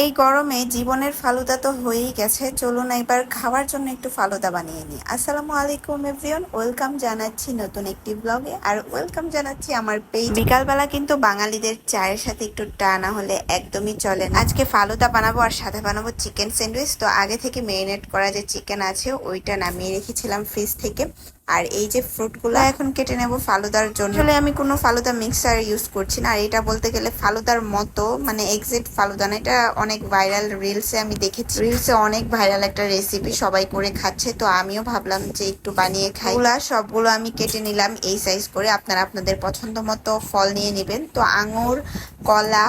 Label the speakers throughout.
Speaker 1: এই গরমে জীবনের ফালুদা তো হয়েই গেছে। চলুন এবার খাওয়ার জন্য একটু ফালুদা বানিয়ে নিই। আসসালামু আলাইকুম এভরিওয়ান ওয়েলকাম জানাচ্ছি নতুন একটি ব্লগে আর ওয়েলকাম জানাচ্ছি আমার পেজ বিকালবেলা কিন্তু বাঙালিদের চায়ের সাথে একটু টা না হলে একদমই চলে না। আজকে ফালুদা বানাবো আর সাথে বানাবো চিকেন স্যান্ডউইচ তো আগে থেকে মেরিনেট করা যে চিকেন আছে, ওইটা নামিয়ে রেখেছিলাম ফ্রিজ থেকে। আর এই যে ফ্রুটগুলো এখন কেটে নেব ফালুদার জন্য। আসলে আমি কোনো ফালুদা মিক্সার ইউজ করছি না, আর এটা বলতে গেলে ফালুদার মতো মানে এক্সাক্ট ফালুদা না, এটা অনেক ভাইরাল রিলসে আমি দেখেছি। রিলসে অনেক ভাইরাল একটা রেসিপি সবাই করে খাচ্ছে, তো আমিও ভাবলাম যে একটু বানিয়ে খাই। সবগুলো আমি কেটে নিলাম এই সাইজ করে, আপনারা আপনাদের পছন্দ মতো ফল নিয়ে নেবেন। তো আঙুর, কলা,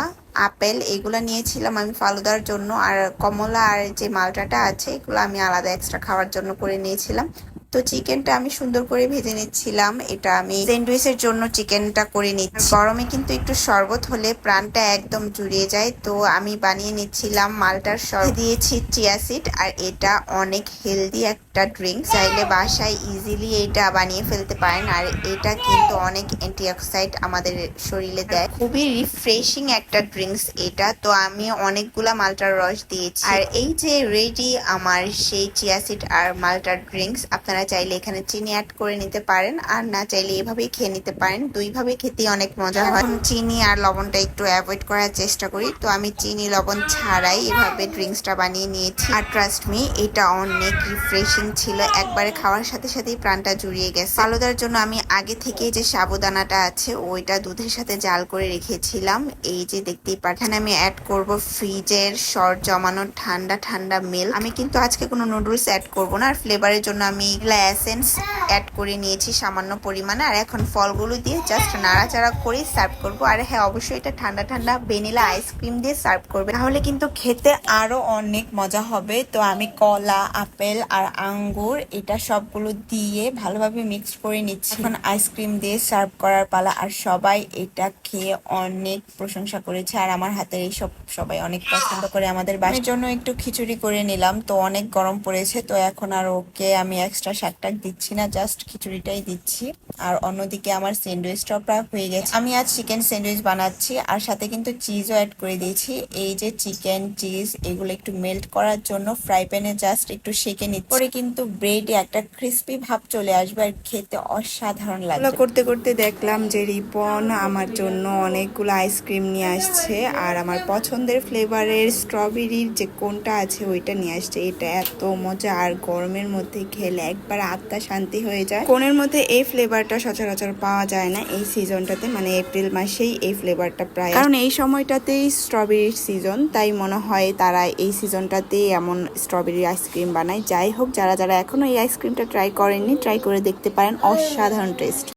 Speaker 1: আপেল এগুলো নিয়েছিলাম আমি ফালুদার জন্য, আর কমলা আর যে মালটাটা আছে এগুলো আমি আলাদা এক্সট্রা খাওয়ার জন্য করে নিয়েছিলাম। তো চিকেনটা আমি সুন্দর করে ভেজে নিচ্ছিলাম। এটা আমি স্যান্ডউইচের জন্য চিকেনটা করে নিচ্ছি। গরমে কিন্তু একটু শরবত হলে প্রাণটা একদম জুড়িয়ে যায়। তো আমি বানিয়ে নিচ্ছিলাম মালটার শরবত দিয়েছি চিয়াসিড আর এটা অনেক হেলদি একটা ড্রিঙ্ক। চাইলে বাসায় ইজিলি এটা বানিয়ে ফেলতে পারেন, আর এটা কিন্তু অনেক অ্যান্টিঅক্সাইড আমাদের শরীরে দেয়। খুবই রিফ্রেশিং একটা ড্রিঙ্কস এটা। তো আমি অনেকগুলা মালটার রস দিয়েছি। আর এই যে রেডি আমার সেই চিয়াসিড আর মালটার ড্রিঙ্কস, আপনারা চাইলে এখানে চিনি অ্যাড করে নিতে পারেন আর না চাইলে এভাবেই খেয়ে নিতে পারেন। দুইভাবে খেতে অনেক মজা হয়। চিনি আর লবণটা একটু অ্যাভয়েড করার চেষ্টা করি। তো আমি চিনি লবণ ছাড়াই এভাবে ড্রিঙ্কসটা বানিয়ে নিয়েছি। আর ট্রাস্ট মি এটা অনেক রিফ্রেশিং ছিল। একবারে খাওয়ার সাথে সাথেই প্রাণটা জুড়িয়ে গেছে। আলাদার জন্য আমি আগে থেকে যে সাবুদানাটা আছে ওইটা দুধের সাথে জাল করে রেখেছিলাম। এই যে দেখতেই পাচ্ছেন আমি অ্যাড করব ফ্রিজের শর্ট জমানো ঠান্ডা ঠান্ডা মিল্ক আমি কিন্তু আজকে কোনো নুডলস অ্যাড করব না। আর ফ্লেভারের জন্য আমি এগুলা এসেন্স অ্যাড করে নিয়েছি সামান্য পরিমাণে। আর এখন ফলগুলো দিয়ে জাস্ট নাড়াচাড়া করে সার্ভ করব। আর হ্যাঁ অবশ্যই এটা ঠান্ডা ঠান্ডা ভ্যানিলা আইসক্রিম দিয়ে সার্ভ করবে তাহলে কিন্তু খেতে আরও অনেক মজা হবে। তো আমি কলা, আপেল আর আঙ্গুর এটা সবগুলো দিয়ে ভালোভাবে মিক্স করে নিচ্ছি। এখন আইসক্রিম দিয়ে সার্ভ করার পালা। আর সবাই এটা খেয়ে অনেক প্রশংসা করেছে। আর আমার হাতের এইসব সবাই অনেক পছন্দ করে। আমাদের বাসার জন্য একটু খিচুড়ি করে নিলাম। তো অনেক গরম পড়েছে। তো এখন আর ওকে আমি এক্সট্রা শাক টাক দিচ্ছি না জাস্ট খিচুড়িটাই দিচ্ছি। আর অন্যদিকে আমার স্যান্ডউইচটাও প্রায় হয়ে গেছে। আমি আজ চিকেন স্যান্ডউইচ বানাচ্ছি, আর সাথে কিন্তু চিজও অ্যাড করে দিয়েছি। এই যে চিকেন চিজ এগুলো একটু মেল্ট করার জন্য ফ্রাই প্যানে জাস্ট একটু সেকে নিচ্ছি। পরে কিন্তু ব্রেডে একটা ক্রিস্পি ভাব চলে আসবে আর খেতে অসাধারণ লাগবে। করতে করতে দেখলাম যে রিপন আমার জন্য অনেকগুলো আইসক্রিম নিয়ে আসছে, আর আমার পছন্দের ফ্লেভারের স্ট্রবেরির যে কোনটা আছে ওইটা নিয়ে আসছে। এটা এত মজা, আর গরমের মধ্যে খেলে একবার আত্মা শান্তি হয়ে যায়। কোনের মধ্যে এই ফ্লেভারটা সচরাচর পাওয়া যায় না এই সিজনটাতে মানে এপ্রিল মাসেই এই ফ্লেভারটা প্রায় কারণ এই সময়টাতেই স্ট্রবেরির সিজন তাই মনে হয় তারা এই সিজনটাতেই এমন স্ট্রবেরি আইসক্রিম বানায়। যাই হোক, যারা যারা এখনও এই আইসক্রিমটা ট্রাই করেননি ট্রাই করে দেখতে পারেন। অসাধারণ টেস্ট